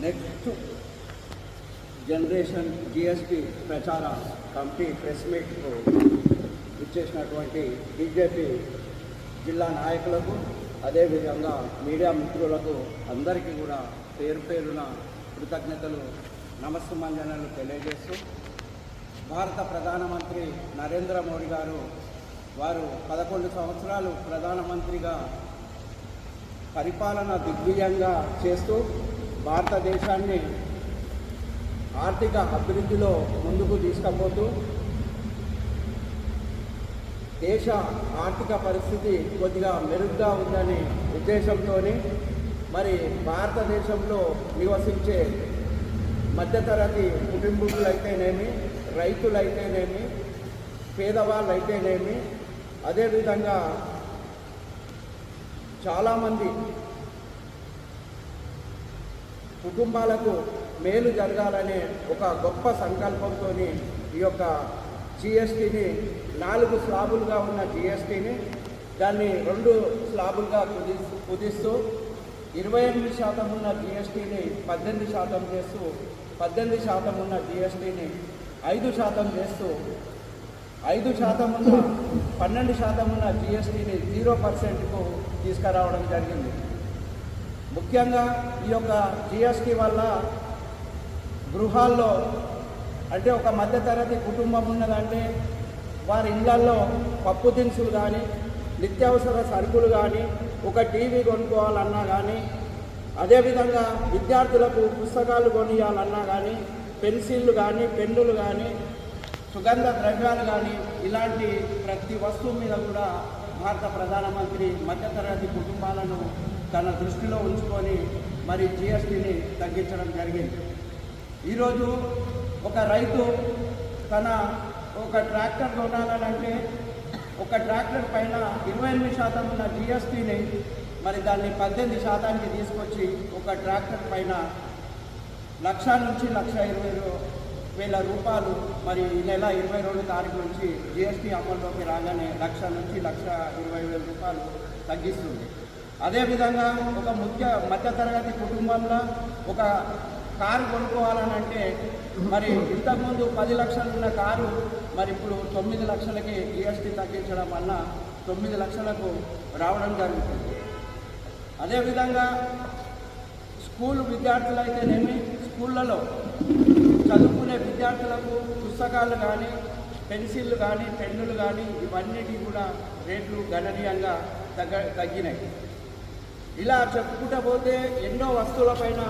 Next generation GST ప్రచార committee press మీట్కు ఇచ్చేసినటువంటి బీజేపీ జిల్లా నాయకులకు అదేవిధంగా మీడియా మిత్రులకు అందరికీ కూడా పేరు పేరున కృతజ్ఞతలు నమస్సుమంజనలు తెలియజేస్తూ భారత ప్రధానమంత్రి నరేంద్ర మోడీ గారు వారు పదకొండు సంవత్సరాలు ప్రధానమంత్రిగా పరిపాలన దిగ్విజయంగా చేస్తూ భారతదేశాన్ని ఆర్థిక అభివృద్ధిలో ముందుకు తీసుకపోతూ దేశ ఆర్థిక పరిస్థితి కొద్దిగా మెరుగ్గా ఉందనే ఉద్దేశంతో మరి భారతదేశంలో నివసించే మధ్యతరగతి కుటుంబీకులైతేనేమి రైతులైతేనేమి పేదవాళ్ళైతేనేమి అదేవిధంగా చాలామంది కుటుంబాలకు మేలు జరగాలనే ఒక గొప్ప సంకల్పంతో ఈ యొక్క జిఎస్టీని నాలుగు స్లాబులుగా ఉన్న జిఎస్టీని దాన్ని రెండు స్లాబులుగా కుది కుదిస్తూ ఇరవై ఎనిమిది శాతం ఉన్న జిఎస్టీని పద్దెనిమిది శాతం చేస్తూ పద్దెనిమిది శాతం ఉన్న జిఎస్టీని ఐదు శాతం చేస్తూ ఐదు శాతం ఉన్న పన్నెండు శాతం ఉన్న జిఎస్టీని జీరో పర్సెంట్కు తీసుకురావడం జరిగింది. ముఖ్యంగా ఈ యొక్క జిఎస్టీ వల్ల గృహాల్లో అంటే ఒక మధ్యతరగతి కుటుంబం ఉన్నదంటే వారి ఇళ్ళల్లో పప్పు దినుసులు కానీ నిత్యావసర సరుకులు కానీ ఒక టీవీ కొనుక్కోవాలన్నా కానీ అదేవిధంగా విద్యార్థులకు పుస్తకాలు కొనియాలన్నా కానీ పెన్సిళ్ళు కానీ పెన్నులు కానీ సుగంధ ద్రవ్యాలు కానీ ఇలాంటి ప్రతి వస్తువు మీద కూడా భారత ప్రధానమంత్రి మధ్యతరగతి కుటుంబాలను తన దృష్టిలో ఉంచుకొని మరి జిఎస్టీని తగ్గించడం జరిగింది. ఈరోజు ఒక రైతు తన ఒక ట్రాక్టర్ కొనాలంటే ఒక ట్రాక్టర్ పైన ఇరవై ఎనిమిది శాతం ఉన్న జిఎస్టీని మరి దాన్ని పద్దెనిమిది శాతానికి తీసుకొచ్చి ఒక ట్రాక్టర్ పైన లక్ష నుంచి లక్ష ఇరవై వేల రూపాయలు మరి ఈ నెల ఇరవై రెండు తారీఖు నుంచి జిఎస్టీ అమల్లోకి రాగానే లక్ష నుంచి లక్ష ఇరవై వేల రూపాయలు తగ్గిస్తుంది. అదేవిధంగా ఒక ముఖ్య మధ్యతరగతి కుటుంబంలో ఒక కారు కొనుక్కోవాలని అంటే మరి ఇంతకుముందు పది లక్షలు ఉన్న కారు మరి ఇప్పుడు తొమ్మిది లక్షలకి జిఎస్టీ తగ్గించడం వల్ల తొమ్మిది లక్షలకు రావడం జరుగుతుంది. అదేవిధంగా స్కూల్ విద్యార్థులైతేనేమి స్కూళ్ళలో చదువుకునే విద్యార్థులకు పుస్తకాలు కానీ పెన్సిళ్ళు కానీ పెన్నులు కానీ ఇవన్నిటి కూడా రేట్లు గణనీయంగా తగ్గ తగ్గినాయి. ఇలా చెప్పుకుంటూ పోతే ఎన్నో వస్తువులపైన